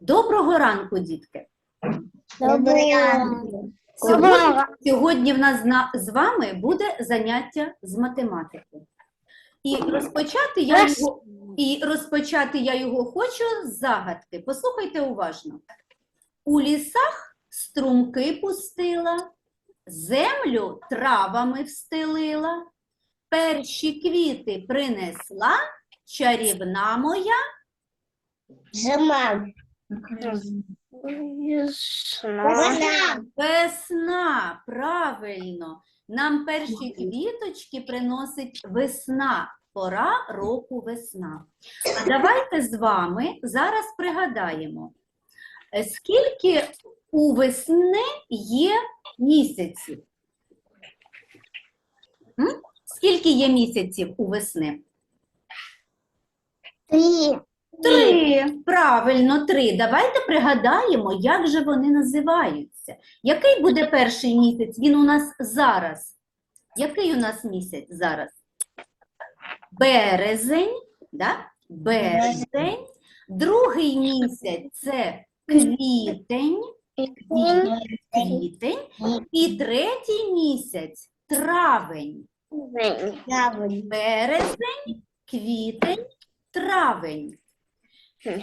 Доброго ранку, дітки! Добрий ранок. Сьогодні, сьогодні в нас з вами буде заняття з математики. І розпочати я його, і розпочати я його хочу з загадки. Послухайте уважно. У лісах струмки пустила, землю травами встелила, перші квіти принесла чарівна моя. Зима. Весна. Весна, правильно. Нам перші квіточки приносить весна, пора року весна. А давайте з вами зараз пригадаємо, е, скільки у весни є місяців? М? Скільки є місяців у весни? Три. Три, правильно, три. Давайте пригадаємо, як же вони називаються. Який буде перший місяць? Він у нас зараз. Який у нас місяць зараз? Березень, да? Березень. Другий місяць це квітень, квітень. І третій місяць травень. Березень, квітень, травень.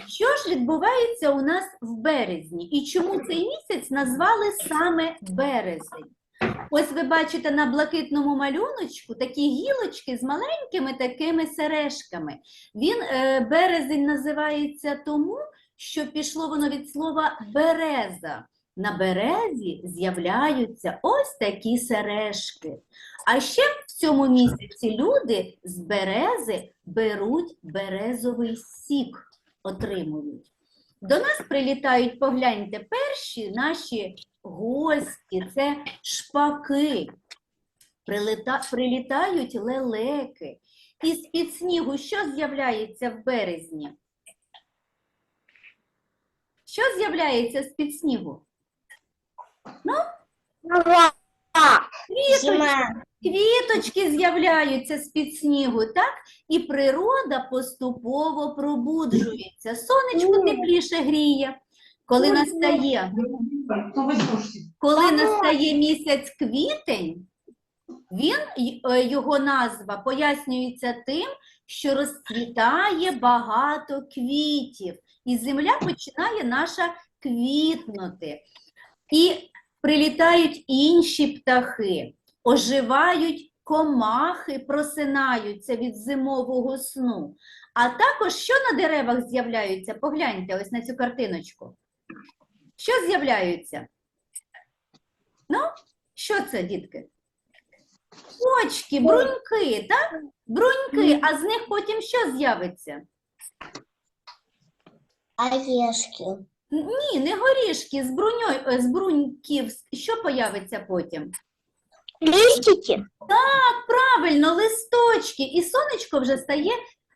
Що ж відбувається у нас в березні? І чому цей місяць назвали саме березень? Ось ви бачите на блакитному малюночку такі гілочки з маленькими такими сережками. Він е, березень називається тому, що пішло воно від слова береза. На березі з'являються ось такі сережки. А ще в цьому місяці люди з берези беруть березовий сік, отримують. До нас прилітають, погляньте, перші наші гості, це шпаки. Прилита, прилітають лелеки. І з-під снігу що з'являється в березні? Що з'являється з-під снігу? Квіточки, Зима. Квіточки з'являються з-під снігу, так? І природа поступово пробуджується. Сонечко тепліше гріє. Коли настає коли настає місяць квітень, він, е, його назва пояснюється тим, що розцвітає багато квітів, і земля починає наша квітнути. І прилітають інші птахи, оживають комахи, просинаються від зимового сну. А також що на деревах з'являються? Погляньте ось на цю картиночку. Що з'являються? Ну, що це, дітки? Почки, бруньки, так? Бруньки, а з них потім що з'явиться? Орешки. Ні, не горішки, з, бруньой, е, з бруньків що появиться потім? Листики. Правильно, листочки, і сонечко вже стає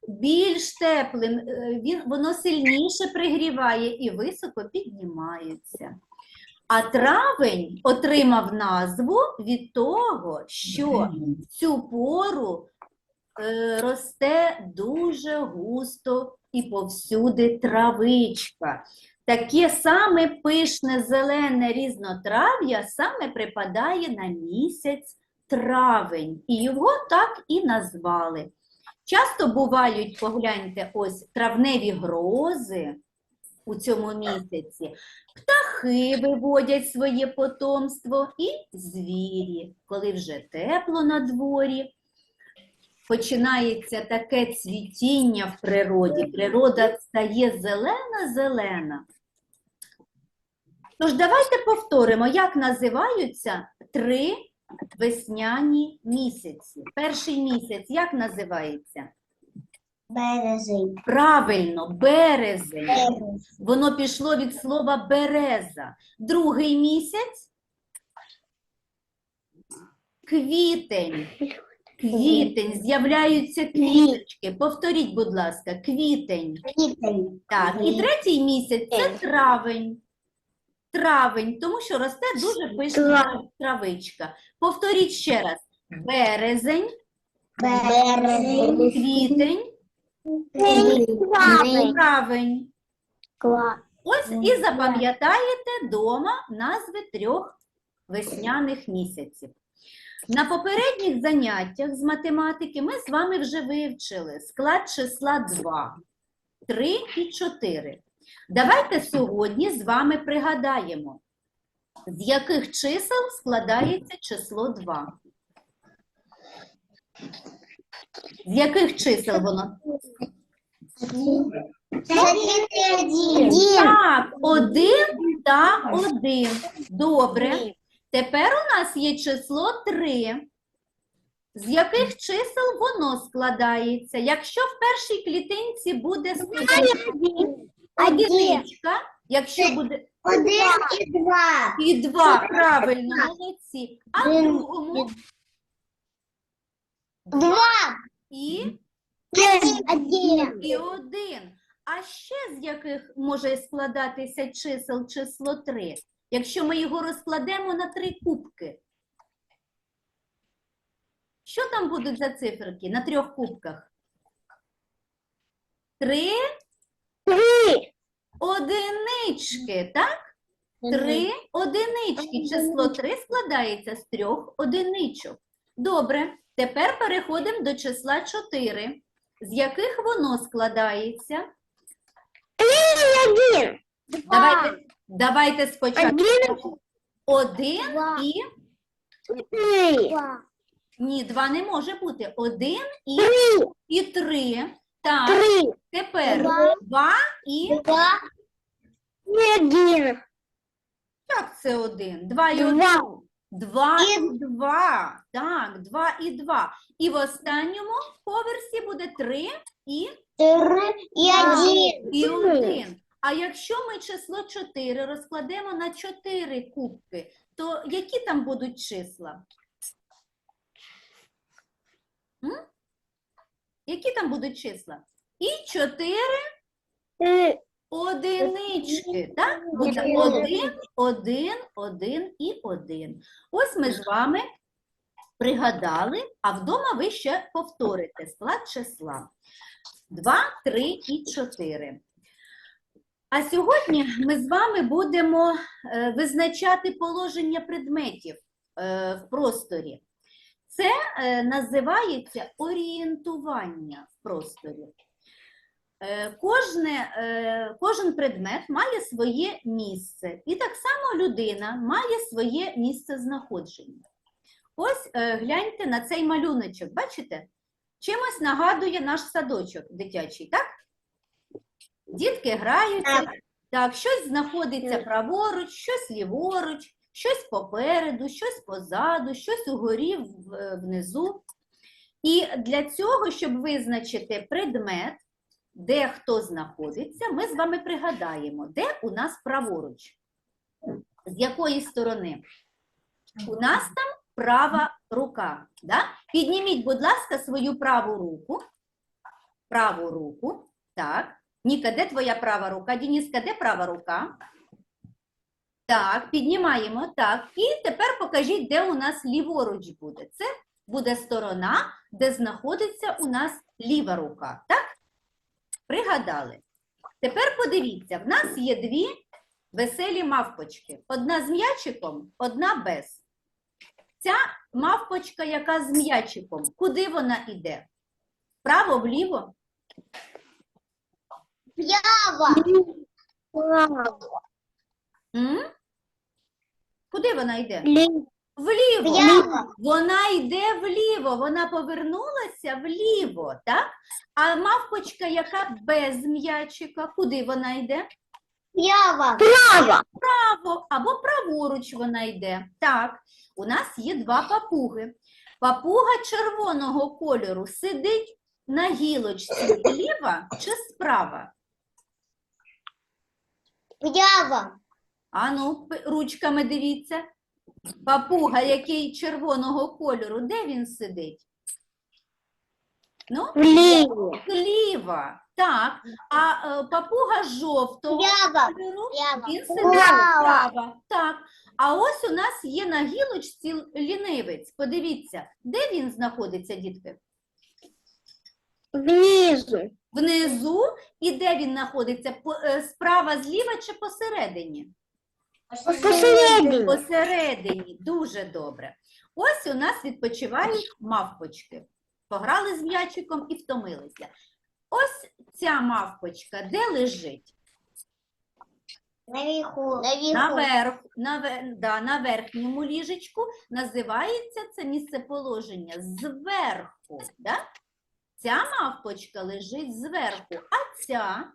більш теплим, е, він, воно сильніше пригріває і високо піднімається. А травень отримав назву від того, що в цю пору е, росте дуже густо і повсюди травичка. Таке саме пишне зелене різнотрав'я саме припадає на місяць травень, і його так і назвали. Часто бувають, погляньте, ось травневі грози у цьому місяці. Птахи виводять своє потомство і звірі. Коли вже тепло на дворі, починається таке цвітіння в природі. Природа стає зелена-зелена. Тож давайте повторимо, як називаються три весняні місяці. Перший місяць як називається? Березень. Правильно, березень. Воно пішло від слова береза. Другий місяць квітень. Квітень, з'являються квіточки. Повторіть, будь ласка, квітень. Квітень. Так, і третій місяць це травень. Травень, тому що росте дуже пишна травичка. Повторіть ще раз: березень, Березень. квітень, Травень. травень. Ось і запам'ятаєте дома назви трьох весняних місяців. На попередніх заняттях з математики ми з вами вже вивчили склад числа 2, 3 і 4. Давайте сьогодні з вами пригадаємо, з яких чисел складається число 2. З яких чисел воно? Один. Так, один та один. Добре. Тепер у нас є число 3. З яких чисел воно складається? Якщо в першій клітинці буде одиничка, якщо буде Один і два. і 2, правильно, молодці. А в другому Два. і, Один. і 1. А ще з яких може складатися чисел число 3? Якщо ми його розкладемо на три кубки. Що там будуть за циферки на трьох кубках? Три Три. одинички, так? Три одинички. Число 3 складається з трьох одиничок. Добре, тепер переходимо до числа 4. З яких воно складається? Три Один. Давайте, давайте спочатку. Один. Один Два. і. Три. Ні, два не може бути. Один і, Три. і три. Так, Три. тепер Два. два і. Два. І один. Як це один? Два і один. Два. Два І- і два. Так, два і два. І в останньому поверсі буде три і, Три. І один. і один. А якщо ми число 4 розкладемо на 4 кубки, то які там будуть числа? М? Які там будуть числа? І 4 одинички, так? Буде Один. один, один, один і один. Ось ми з вами пригадали, а вдома ви ще повторите склад числа. 2, 3 і 4. А сьогодні ми з вами будемо е, визначати положення предметів е, в просторі. Це е, називається орієнтування в просторі. Кожне, кожен предмет має своє місце, і так само людина має своє місце знаходження. Ось гляньте на цей малюночок, бачите? Чимось нагадує наш садочок дитячий, так? Дітки граються, Так. так, щось знаходиться праворуч, щось ліворуч, щось попереду, щось позаду, щось угорі, внизу. І для цього, щоб визначити предмет, де хто знаходиться, ми з вами пригадаємо, де у нас праворуч. З якої сторони? У нас там права рука. Да? Підніміть, будь ласка, свою праву руку. Праву руку. Так. Ніка, де твоя права рука? Дініска, де права рука? Так, піднімаємо. Так. І тепер покажіть, де у нас ліворуч буде. Це буде сторона, де знаходиться у нас ліва рука. Так? Пригадали. Тепер подивіться, в нас є дві веселі мавпочки. Одна з м'ячиком, одна без. Ця мавпочка, яка з м'ячиком, куди вона йде? Вправо, вліво? Право. М? Куди вона йде? Ліво. Вліво. Вона йде вліво, вона повернулася вліво, так? А мавпочка, яка без м'ячика, куди вона йде? Право. Право. Право або праворуч вона йде. Так, у нас є два папуги. Папуга червоного кольору сидить на гілочці зліва чи справа? Право. Ану, п- ручками дивіться. Папуга, який червоного кольору, де він сидить? Ну, Вліво. зліва. Так. А е, папуга жовтого Право. кольору, Право. він сидить Право. справа. Так. А ось у нас є на гілочці лінивець. Подивіться, де він знаходиться, дітки? Внизу. Внизу і де він знаходиться? Е, Справа, зліва чи посередині? Посередині. Посередині. Дуже добре. Ось у нас відпочивають мавпочки. Пограли з м'ячиком і втомилися. Ось ця мавпочка де лежить? Наверху. Наверху. Наверх, на, да, на верхньому ліжечку називається це місцеположення зверху. Да? Ця мавпочка лежить зверху, а ця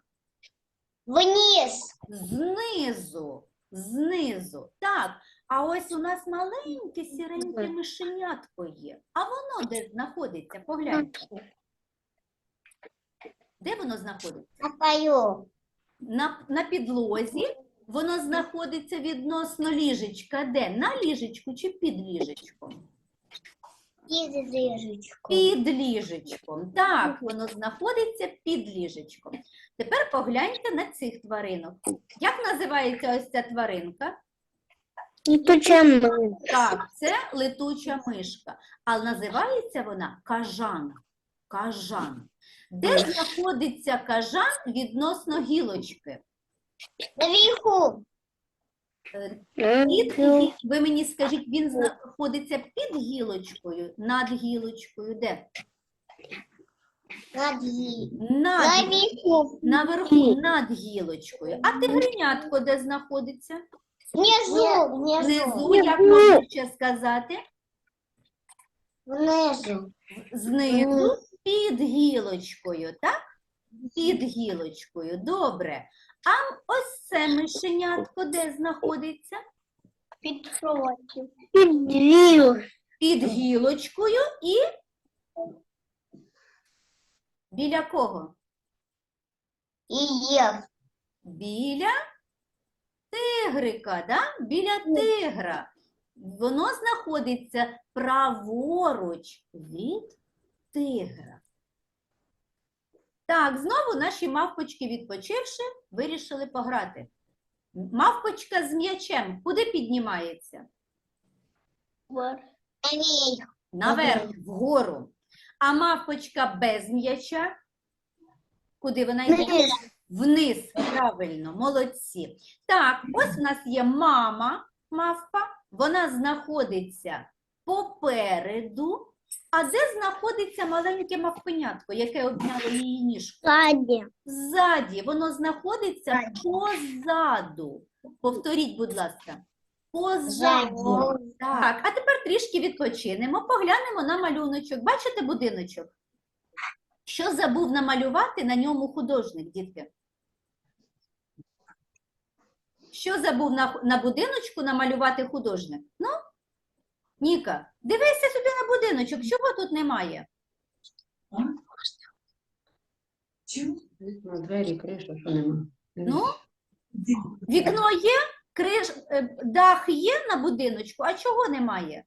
Вниз. знизу. Знизу. Так. А ось у нас маленьке сіреньке мишенятко є. А воно де знаходиться? Погляньте. Де воно знаходиться? На пою. на, на підлозі, воно знаходиться відносно ліжечка. Де? На ліжечку чи під ліжечком? Під ліжечку. Під ліжечком. Так, воно знаходиться під ліжечком. Тепер погляньте на цих тваринок. Як називається ось ця тваринка? Летуча Так, це летуча мишка. Але називається вона кажан. Кажан. Де знаходиться кажан відносно гілочки? Наверху. Е, Під, гі- ви мені скажіть, він знаходиться під гілочкою, над гілочкою, де? Над Над, Наверху. наверху, над гілочкою. А тигренятко де знаходиться? Внизу. Внизу, як можна ще сказати? Внизу. Знизу, під гілочкою, так? Під гілочкою, добре. А ось це мишенятко де знаходиться? Під проти. Під двір. Під гілочкою і біля кого? І є. Біля тигрика, да? біля тигра. Воно знаходиться праворуч від тигра. Так, знову наші мавпочки, відпочивши, вирішили пограти. Мавпочка з м'ячем куди піднімається? Наверх. Вгору. А мавпочка без м'яча? Куди вона йде? Вниз. Вниз, правильно, молодці. Так, ось у нас є мама мавпа, вона знаходиться попереду. А де знаходиться маленьке мавпенятко, яке обняло її ніжку? Ззаді. Ззаді, воно знаходиться позаду. Повторіть, будь ласка. Позаду. Так, а тепер трішки відпочинемо, поглянемо на малюночок. Бачите будиночок? Що забув намалювати на ньому художник, дітки? Що забув на, на будиночку намалювати художник? Ну, Ніка, дивися сюди на будиночок, чого тут немає? Вікна, двері, криша, що нема. Ну, вікно є, криш, е, дах є на будиночку, а чого немає?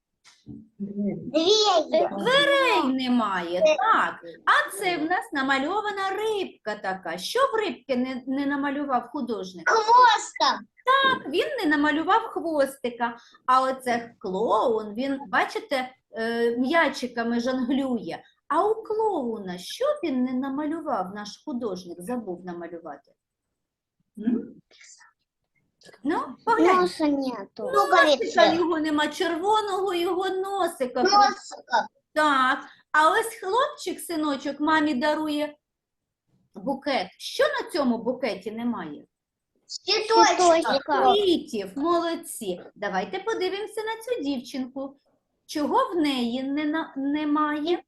Дверей немає, так. А це в нас намальована рибка така. Що в рибки не, не намалював художник? Хвоста. Так, він не намалював хвостика. А оце клоун, він, бачите, е, м'ячиками жонглює. А у клоуна що він не намалював, наш художник забув намалювати? Ну, поглянь. Носа нету. Носика Луковиці. його нема, червоного його носика. Носика. Так, а ось хлопчик, синочок, мамі дарує букет. Що на цьому букеті немає? Цвіточка. Квітів, молодці. Давайте подивимося на цю дівчинку. Чого в неї не на... немає?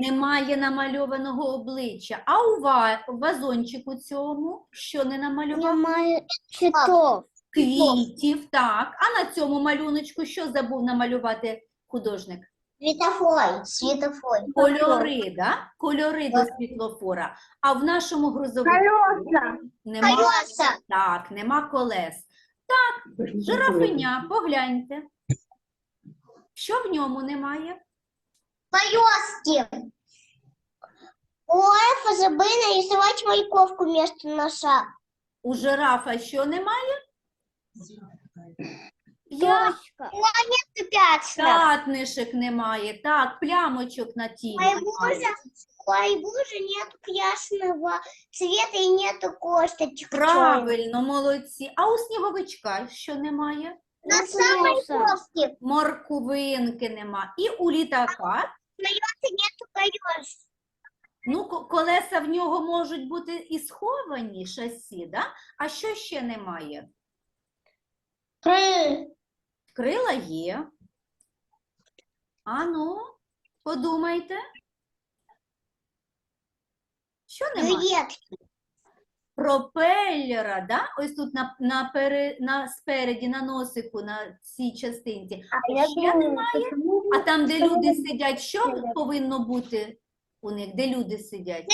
Немає намальованого обличчя. А у ва... вазончику цьому що не намалював? Немає цвітов. Квітів, так. А на цьому малюночку що забув намалювати художник? Світофой. Світофой. Кольори, да? Кольори до світлофора. А в нашому грузовику нема, Колеса. так, нема колес. Жирафеня, погляньте. Що в ньому немає? Колески. Ой, ФСБ нарисовать морковку вместо носа. У жирафа що немає? Я... Пятна. П'ятнишек немає, так, плямочок на тілі Ой. Боже. Ой, боже, нету красного цвета и нету косточек. Правильно, молодці. А у сніговичка що немає? На самой кофте Морквинки нема. І у літака, нету колес. ну, ко- колеса в нього можуть бути і сховані шасі, да? а що ще немає? Крила є. Ану, подумайте. Що немає? Ветки. Пропеллера, да? Ось тут на, на, пере, на спереді, на носику, на цій частинці. а Ще немає? А там, де люди сидять, що повинно бути у них? Де люди сидять?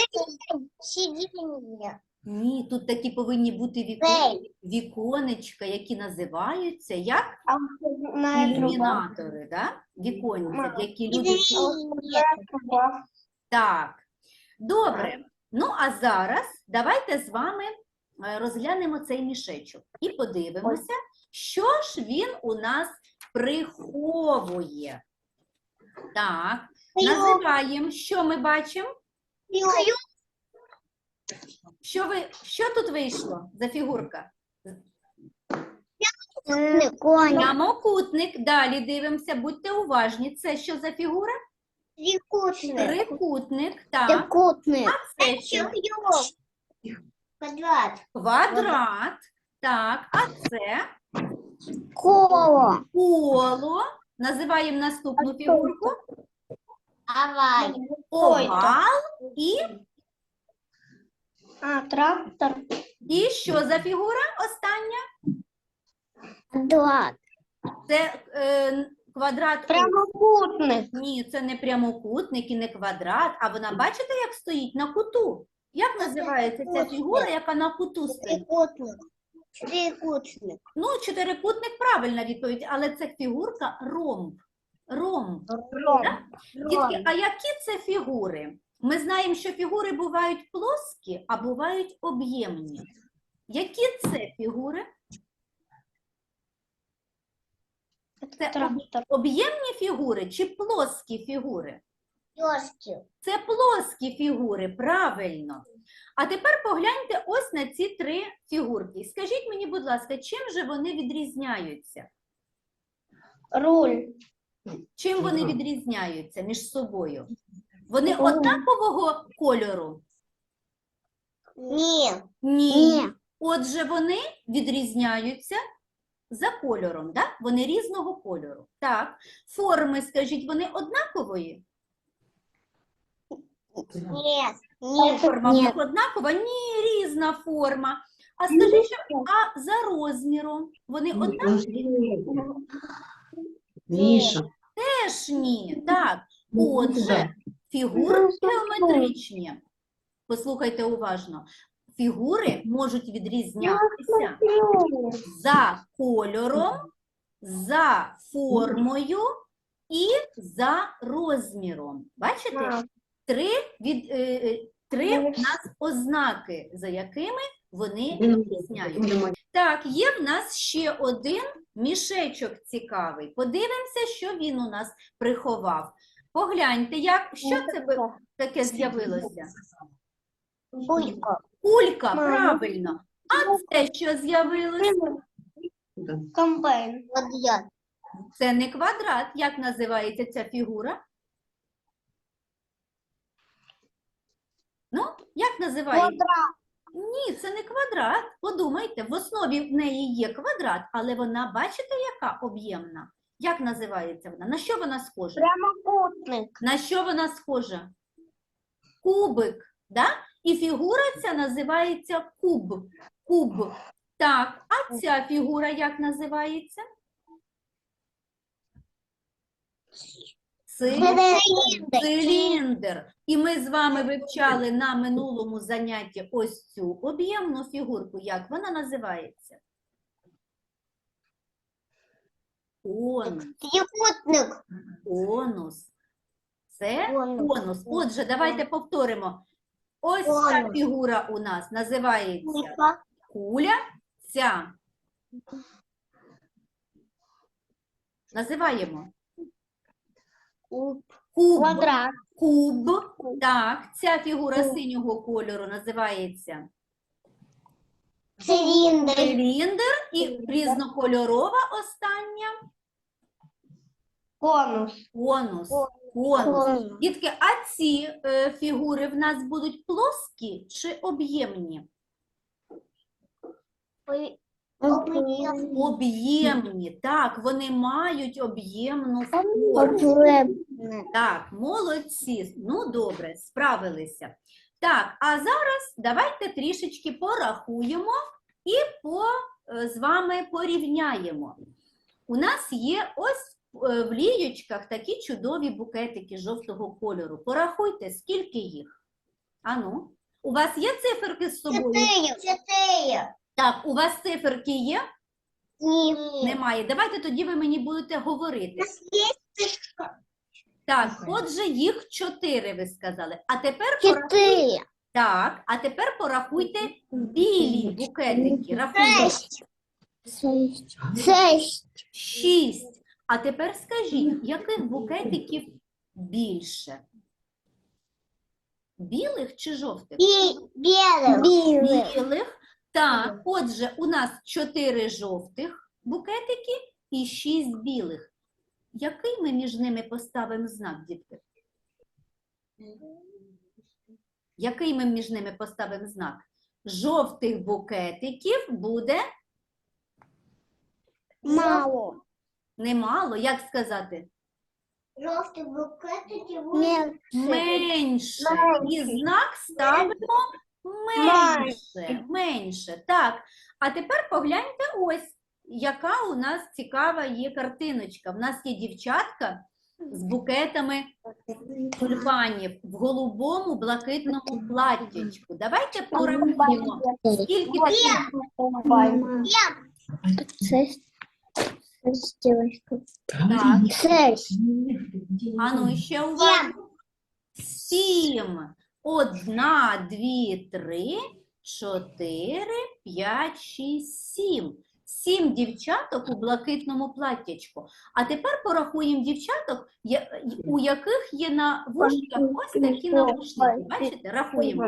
Сиденье. Ні, тут такі повинні бути віко... Ей. віконечка, які називаються як А на ілюмінатори, да? Віконця, Мама, в які люди сидять. Так, добре. Ну, а зараз давайте з вами е, розглянемо цей мішечок і подивимося, що ж він у нас приховує. Так, називаємо, що ми бачимо? Що, ви, що тут вийшло за фігурка? Коня. Прямокутник. Далі дивимося, будьте уважні. Це що за фігура? Трикутник. Трикутник. Так, Трикутник. це що? Квадрат. Квадрат. Так, а це Коло. коло. Називаємо наступну фігурку. Оваль. Овал. І, А, трактор. і що за фігура остання? Квадрат. Це е, квадрат. Прямокутник. Ні, це не прямокутник і не квадрат, а вона, бачите, як стоїть на куту? Як називається ця фігура, яка на куту стоїть? Трикутник. Трикутник. Ну, чотирикутник правильна відповідь, але це фігурка ромб. Ромб. Дітки, а які це фігури? Ми знаємо, що фігури бувають плоскі, а бувають об'ємні. Які це фігури? Це Трактор. об'ємні фігури чи плоскі фігури? Доски. Це плоскі фігури, правильно. А тепер погляньте ось на ці три фігурки. Скажіть мені, будь ласка, чим же вони відрізняються? Руль. Чим вони відрізняються між собою? Вони Ого. однакового кольору? Ні. Ні. Отже, вони відрізняються за кольором, да? Вони різного кольору. Так. Форми, скажіть, вони однакової? Ні. Ні. Форма в них однакова? Ні, різна форма. А скажіть, що а за розміром вони однакові? Міша. Теж ні. Так. Отже, фігури геометричні. Послухайте уважно. Фігури можуть відрізнятися за кольором, за формою і за розміром. Бачите? Три, від, е, е, три у нас ознаки, за якими вони відрізняються. Так, є в нас ще один мішечок цікавий. Подивимося, що він у нас приховав. Погляньте, як, що це таке з'явилося? Булько. Кулька, Мама. правильно. А це що з'явилося? Комбайн. Подъезд. Це не квадрат. Як називається ця фігура? Ну, як називається? Квадрат. Ні, це не квадрат. Подумайте, в основі в неї є квадрат, але вона, бачите, яка об'ємна? Як називається вона? На що вона схожа? Прямокутник. На що вона схожа? Кубик, да? І фігура ця називається куб. Куб. Так, а ця фігура як називається? Ци... Циліндр. І ми з вами вивчали на минулому занятті ось цю об'ємну фігурку. Як вона називається? Конус. Трикутник. Конус. Це конус. Отже, давайте повторимо. Ось ця фігура у нас називається куля. Ця. Називаємо Куб. Куб. Квадрат. Куб. Так, ця фігура синього кольору називається Цилиндр. циліндр і різнокольорова остання Конус. конус. Конус. Дітки, а ці е, фігури в нас будуть плоскі чи об'ємні? Об'ємні, так, вони мають об'ємну форму. Так, молодці. Ну, добре, справилися. Так, а зараз давайте трішечки порахуємо і по, е, з вами порівняємо. У нас є ось в лієчках такі чудові букетики жовтого кольору. Порахуйте, скільки їх. Ану, у вас є циферки з собою? Четыре. Четыре. Так, у вас циферки є? Нет. Немає. Давайте тоді ви мені будете говорити. Есть Так, отже, їх чотири, ви сказали. А тепер порахуйте. четыре. Так, а тепер порахуйте білі букетики. Рахуйте. Шесть. Шесть. Шесть. Шість. А тепер скажіть, яких букетиків більше? Білих чи жовтих? Белых. Белых. Білих. Так, отже, у нас чотири жовтих букетики і шість білих. Який ми між ними поставимо знак, дітки? Який ми між ними поставимо знак? Жовтих букетиків буде Мало. Немало, як сказати? Желтый букетики Нет. Менше. І знак ставимо менше. Менше. Так. А тепер погляньте ось, яка у нас цікава є картиночка. В нас є дівчатка з букетами тюльпанів в голубому блакитному платтячку. Давайте порахуємо, скільки таких. Так. Шесть. А ну ще уважно. Сім. Одна, дві, три, чотири, п'ять, шість, сім. Сім дівчаток у блакитному платтячку. А тепер порахуємо дівчаток, у яких є на вушках ось такі навушники. Бачите? Рахуємо.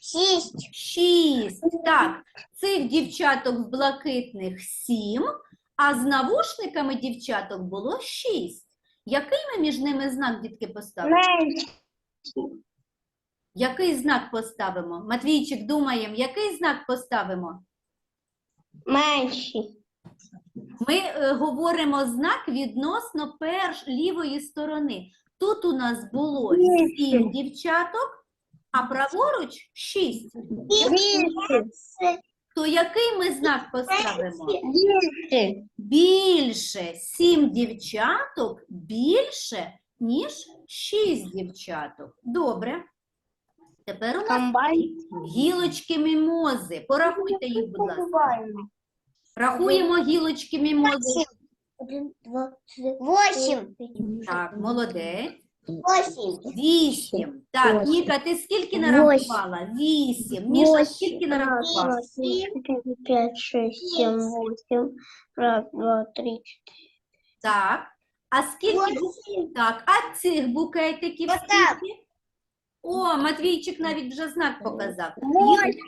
Шесть. Шість. Так, цих дівчаток в блакитних сім, а з навушниками дівчаток було шість. Який ми між ними знак, дітки, поставимо? Який знак поставимо? Матвійчик, думаємо, який знак поставимо? Меньше. Ми е, говоримо знак відносно перш лівої сторони. Тут у нас було сім дівчаток, а праворуч шість. То який ми знак поставимо? Больше. Більше сім дівчаток більше, ніж шість дівчаток. Добре. Тепер у нас гілочки мімози. Порахуйте їх, будь ласка. Рахуємо гілочки мімози. Один, два, три, Восемь. Так, молодець. Восемь. Вісім. Так. Ніка, ти скільки нарахувала? Вісім. Міша, скільки нарахувала? пять, шесть, семь, восемь. Раз, два, три, четыре. Так. А скільки бу- так, а цих букетиків Ось скільки? О, Матвійчик навіть вже знак показав. Їх-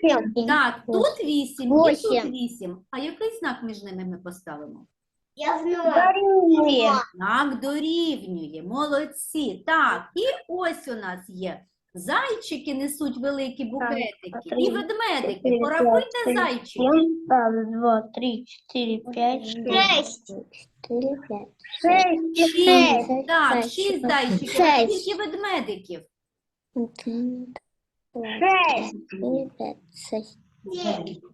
Восемь. Так, тут вісім, і тут вісім. А який знак між ними ми поставимо? Я знаю. Знак дорівнює, молодці. Так, і ось у нас є. Зайчики несуть великі букетики. І три, ведмедики. чотири, Порахуйте п'ять, шість, зайчики. Семь. Раз, два, три, четыре, пять, шесть. Четыре, пять. Шесть. Шість. Так, шесть, шість зайчиків. А шесть. скільки ведмедиків? Один, два, четыре, пять, шесть.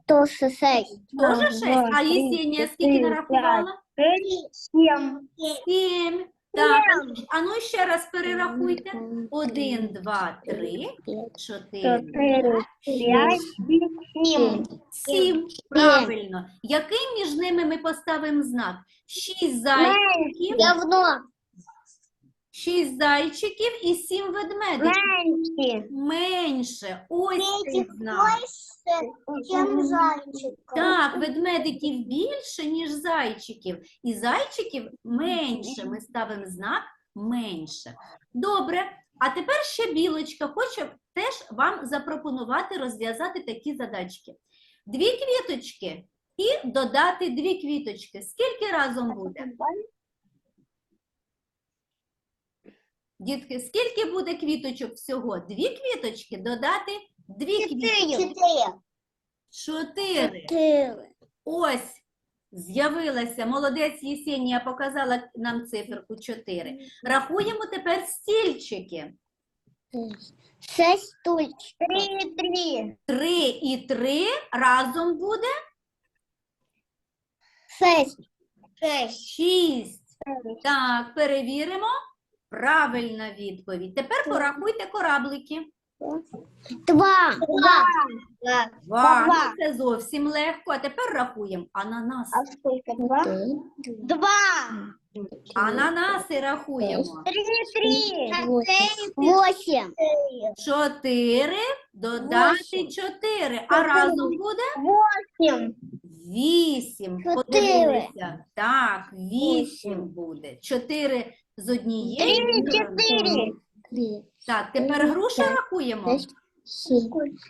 Тоже шесть. Тоже Раз, шесть. два, А три, Єсенія скільки четыре, нарахувала? Семь. Сім. Так, а ну ще раз перерахуйте. Один, два, три, чотири, пять, сім. сім. Правильно. Який між ними ми поставимо знак? Шість зайчиків. Говно. Шість зайчиків і сім ведмедиків. Меньше. Менше. Ось цей знак. больше, чем. Так, ведмедиків більше, ніж зайчиків. І зайчиків менше. Ми ставимо знак менше. Добре. А тепер ще білочка. Хочу теж вам запропонувати розв'язати такі задачки. Дві квіточки і додати дві квіточки. Скільки разом буде? Дітки, скільки буде квіточок всього? Дві квіточки додати дві квіточки. Чотири. Четыре. Ось з'явилася молодець Єсенія показала нам циферку 4. Рахуємо тепер стільчики. Шесть стульчиков. Три, три. 3 і 3 разом буде Шесть. Шесть. 6. Так, перевіримо. Правильна відповідь. Тепер порахуйте кораблики. Два. Два. Два. Два. Ну, Два. Це зовсім легко. А тепер рахуємо ананас. А сколько? Два? Два. Ананаси рахуємо. Три, три. Восемь. 4 додати. 4. А разом буде Восемь. Вісім. Чотири. Подивилися. Так, Вісім. буде. Чотири з однієї Три, четыре. Так, тепер груші рахуємо.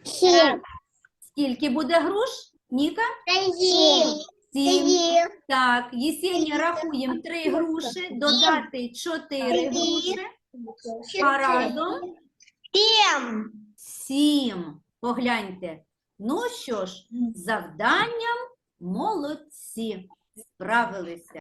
Семь. Скільки буде груш? Ніка? Семь. Сім. Так, Єсенія рахуємо три груші, додати чотири груші, а разом Семь. сім. Погляньте. Ну що ж, з завданням молодці. Справилися.